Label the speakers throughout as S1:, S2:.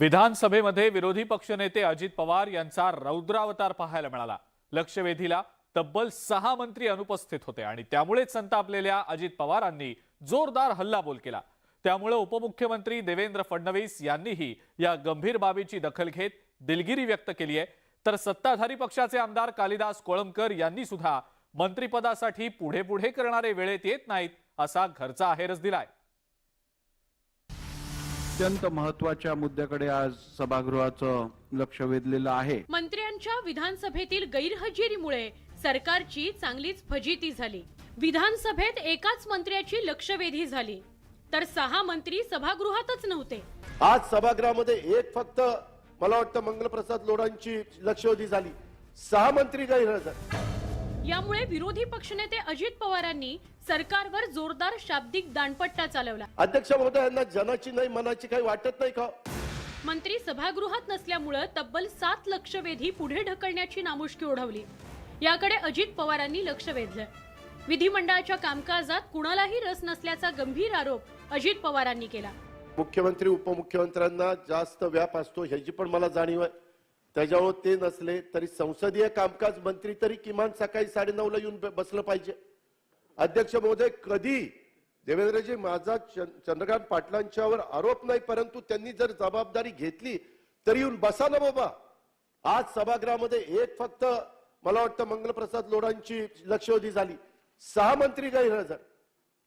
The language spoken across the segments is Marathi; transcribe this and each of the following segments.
S1: विधानसभेमध्ये विरोधी पक्षनेते अजित पवार यांचा रौद्रावतार पाहायला मिळाला. लक्षवेधीला तब्बल सहा मंत्री अनुपस्थित होते आणि त्यामुळेच संतापलेल्या अजित पवारांनी जोरदार हल्लाबोल केला. त्यामुळे उपमुख्यमंत्री देवेंद्र फडणवीस यांनीही या गंभीर बाबीची दखल घेत दिलगिरी व्यक्त केली आहे. तर सत्ताधारी पक्षाचे आमदार कालिदास कोळंबकर यांनी सुद्धा मंत्रिपदासाठी पुढे पुढे करणारे वेळेत येत नाहीत असा घरचा आहेरच दिलाय.
S2: अत्यंत महत्त्वाच्या मुद्द्याकडे आज सभागृहाचं लक्ष वेधलेलं आहे.
S3: मंत्र्यांच्या विधानसभेतील गैरहजेरीमुळे सरकारची चांगलीच फजिती झाली. विधानसभेत एकाच मंत्र्याची लक्षवेधी झाली. तर सहा मंत्री सभागृहातच नव्हते.
S4: आज सभागृहामध्ये एक फक्त मला वाटतं मंगलप्रसाद लोढांची लक्षवेधी झाली. सहा मंत्री गैरहजर.
S3: यामुळे विरोधी पक्षनेते अजित पवारांनी सरकारवर जोरदार शाब्दिक दाणपट्टा चालवला.
S4: अध्यक्ष महोदयांना जनाची नाही मनाची काही वाटत नाही का?
S3: मंत्री सभागृहात नसल्यामुळं तब्बल सात लक्षवेधी पुढे ढकलण्याची नामुष्की ओढवली. याकडे अजित पवारांनी लक्ष वेधलं. विधिमंडळाच्या कामकाजात कुणालाही रस नसल्याचा गंभीर आरोप अजित पवारांनी केला.
S4: मुख्यमंत्री उपमुख्यमंत्र्यांना जास्त व्याप असतो ह्याची पण मला जाणीव आहे. त्याच्यामुळे ते नसले तरी संसदीय कामकाज मंत्री तरी किमान सकाळी साडेनऊला येऊन बसलं पाहिजे. अध्यक्ष महोदय कधी? देवेंद्रजी माझा चंद्रकांत पाटलांच्यावर आरोप नाही परंतु त्यांनी जर जबाबदारी घेतली तरी येऊन बसा ना बाबा. आज सभागृहामध्ये एक फक्त मला वाटतं मंगलप्रसाद लोढांची लक्षवेधी झाली. सहा मंत्री गैरहजर.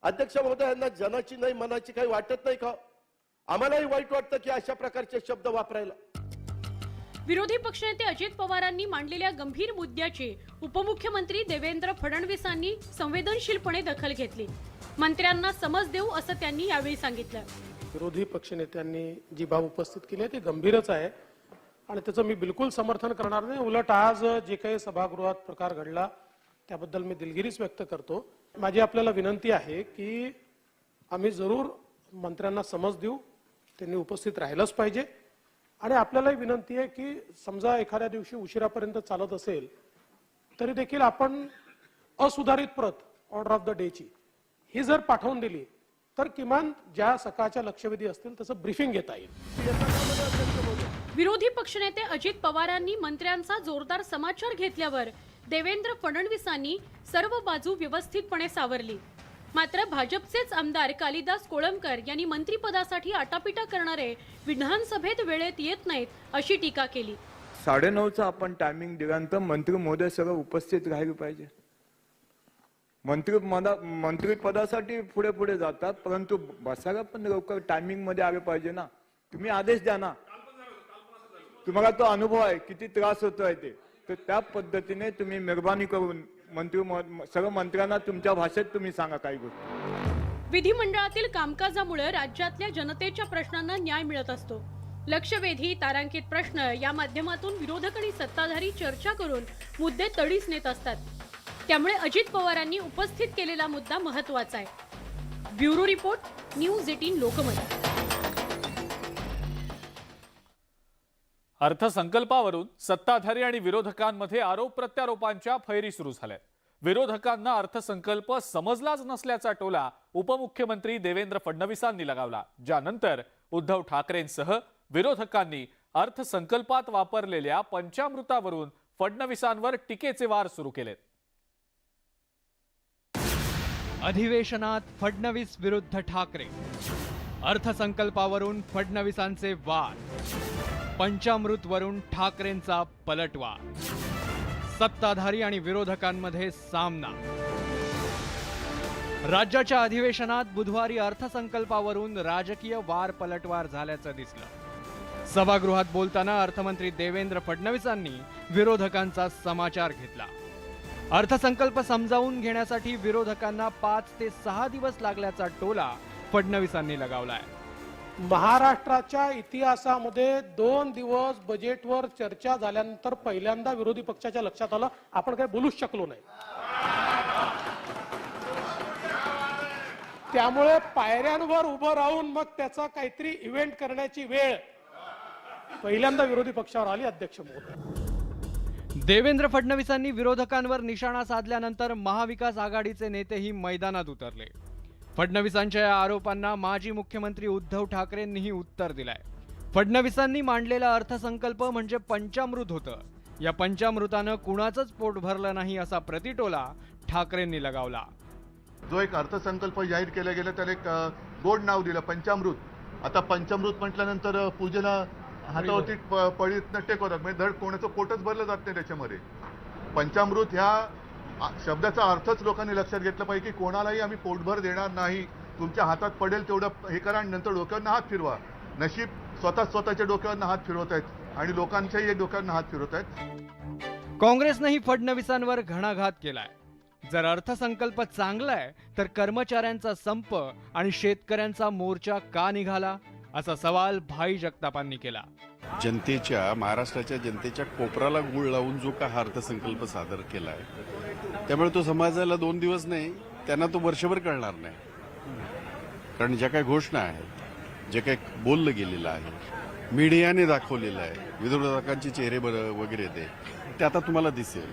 S4: अध्यक्ष महोदयांना जनाची नाही मनाची काही वाटत नाही का? आम्हालाही वाईट वाटतं की अशा प्रकारचे शब्द वापरायला.
S3: विरोधी पक्षनेते अजित पवारांनी मांडलेल्या गंभीर मुद्द्याची उपमुख्यमंत्री देवेंद्र फडणवीसांनी संवेदनशीलपणे दखल घेतली. मंत्र्यांना समज देऊ असं त्यांनी यावेळी सांगितलं.
S5: विरोधी पक्षनेत्यांनी जी बाब उपस्थित केली आहे ती गंभीरच आहे. आणि त्याचं मी बिलकुल समर्थन करणार नाही. उलट आज जे काही सभागृहात प्रकार घडला त्याबद्दल मी दिलगिरीच व्यक्त करतो. माझी आपल्याला विनंती आहे की आम्ही जरूर मंत्र्यांना समज देऊ. त्यांनी उपस्थित राहिलंच पाहिजे. आणि आपल्यालाही विनंती आहे की समजा एखाद्या दिवशी उशिरापर्यंत चालत असेल तरी देखील आपण असुधारित प्रत ऑर्डर ऑफ द डेची ही जर पाठवून दिली तर किमान ज्या सकाळच्या लक्षवेधी असतील तसं ब्रीफिंग घेता येईल.
S3: विरोधी पक्षनेते अजित पवारांनी मंत्र्यांचा जोरदार समाचार घेतल्यावर देवेंद्र फडणवीसांनी सर्व बाजू व्यवस्थितपणे सावरली. मात्र भाजपचेच आमदार कालिदास कोळंबकर यांनी मंत्रिपदासाठी आटापिटा करणारे विधानसभेत वेळेत येत नाहीत अशी टीका केली.
S6: साडेनऊचा आपण टायमिंग दिल्यानंतर मंत्री महोदय सगळं उपस्थित राहिले पाहिजे. मंत्री मदा मंत्रिपदासाठी पुढे पुढे जातात परंतु बसायला पण लवकर टायमिंगमध्ये आले पाहिजे ना. तुम्ही आदेश द्या ना. तुम्हाला तो अनुभव आहे किती त्रास होतोय ते. तर त्या पद्धतीने तुम्ही मेहरबानी करून मंत्री सर्व सगळं मंत्र्यांना तुमच्या भाषेत तुम्ही सांगा काही गोष्टी.
S3: विधिमंडळातील कामकाजामुळे राज्यातल्या जनतेच्या प्रश्नांना न्याय मिळत असतो. लक्षवेधी तारांकित प्रश्न या माध्यमातून विरोधक आणि सत्ताधारी चर्चा करून मुद्दे तडीस नेत असतात. त्यामुळे अजित पवारांनी उपस्थित केलेला मुद्दा महत्त्वाचा आहे. Bureau report news eighteen Lokmat.
S1: अर्थसंकल्पावरून सत्ताधारी आणि विरोधकांमध्ये आरोप प्रत्यारोपांच्या फैरी सुरू झाल्या विरोधकांना अर्थसंकल्प समजलाच नसल्याचा टोला उपमुख्यमंत्री देवेंद्र फडणवीसांनी लगावला. ज्यानंतर उद्धव ठाकरेंसह विरोधकांनी अर्थसंकल्पात वापरलेल्या पंचामृतावरून फडणवीसांवर टीकेचे वार सुरू केलेत.
S7: अधिवेशनात फडणवीस विरुद्ध ठाकरे. अर्थसंकल्पावरून फडणवीसांचे वाद पंचामृतवरून ठाकरेंचा पलटवार सत्ताधारी आणि विरोधकांमध्ये सामना. राज्याच्या अधिवेशनात बुधवारी अर्थसंकल्पावरून राजकीय वार पलटवार झाल्याचं दिसलं. सभागृहात बोलताना अर्थमंत्री देवेंद्र फडणवीसांनी विरोधकांचा समाचार घेतला. अर्थसंकल्प समजावून घेण्यासाठी विरोधकांना पाच ते सहा दिवस लागल्याचा टोला फडणवीसांनी लगावलाय.
S5: महाराष्ट्राच्या इतिहासामध्ये दोन दिवस बजेटवर चर्चा झाल्यानंतर पहिल्यांदा विरोधी पक्षाच्या लक्षात आलं आपण काही बोलूच शकलो नाही. त्यामुळे पायऱ्यांवर उभं राहून मग त्याचा काहीतरी इव्हेंट करण्याची वेळ पहिल्यांदा विरोधी पक्षावर आली अध्यक्ष मोदी
S7: देवेंद्र फडणवीसांनी विरोधकांवर निशाणा साधल्यानंतर महाविकास आघाडीचे नेतेही मैदानात उतरले. फडणवीसांच्या या आरोपांना माजी मुख्यमंत्री उद्धव ठाकरेंनीही उत्तर दिलंय. फडणवीसांनी मांडलेला अर्थसंकल्प म्हणजे पंचामृत होतं. या पंचामृतानं कुणाचंच पोट भरलं नाही असा प्रतिटोला ठाकरेंनी लगावला.
S8: जो एक अर्थसंकल्प जाहीर केला गेला त्याला एक गोड नाव दिलं पंचामृत. आता पंचामृत म्हटल्यानंतर पूजेला हातावरती पळीत टेकवतात. म्हणजे धड कोणाचं पोटच भरलं जात नाही त्याच्यामध्ये. पंचामृत ह्या शब्दाचा अर्थच लोकांनी लक्षात घेतला पाहिजे की कोणालाही आम्ही पोटभर देणार नाही. तुमच्या हातात पडेल तेवढं हे करा आणि नंतर डोक्यावरनं हात फिरवा. नशीब स्वतः स्वतःच्या डोक्यावरनं हात फिरवत आहेत आणि लोकांच्याही डोक्यावरनं हात फिरवत आहेत.
S7: काँग्रेसनंही फडणवीसांवर घणाघात केलाय. जर अर्थसंकल्प चांगला आहे तर कर्मचाऱ्यांचा संप आणि शेतकऱ्यांचा मोर्चा का निघाला? असा सवाल भाई जगतापांनी केला.
S9: जनतेच्या महाराष्ट्राच्या जनतेच्या कोपराला गुळ लावून जो का हा अर्थसंकल्प सादर केला आहे त्यामुळे तो समाजाला दोन दिवस नाही त्यांना तो वर्षभर कळणार नाही. कारण ज्या काही घोषणा आहेत जे काही बोललं गेलेलं आहे मीडियाने दाखवलेलं आहे विरोधकांचे चेहरे वगैरे ते ते आता तुम्हाला दिसेल.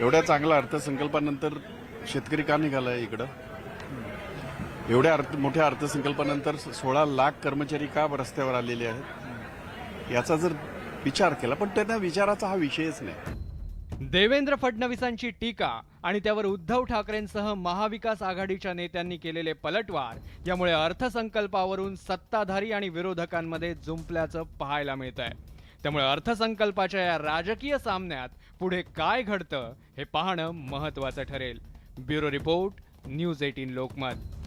S9: एवढ्या चांगल्या अर्थसंकल्पानंतर शेतकरी का निघालाय इकडं? एवढ्या अर्थ मोठ्या अर्थसंकल्पानंतर सोळा लाख कर्मचारी का रस्त्यावर आलेले आहेत? याचा जर विचार केला पण त्यांना विचाराचा हा विषयच नाही.
S7: देवेंद्र फडणवीसांची टीका आणि त्यावर उद्धव ठाकरेंसह महाविकास आघाडीच्या नेत्यांनी केलेले पलटवार यामुळे अर्थसंकल्पावरून सत्ताधारी आणि विरोधकांमध्ये जुंपल्याचं पाहायला मिळत आहे त्यामुळे अर्थसंकल्पाच्या या राजकीय सामन्यात पुढे काय घडतं हे पाहणं महत्वाचं ठरेल. Bureau report news eighteen Lokmat.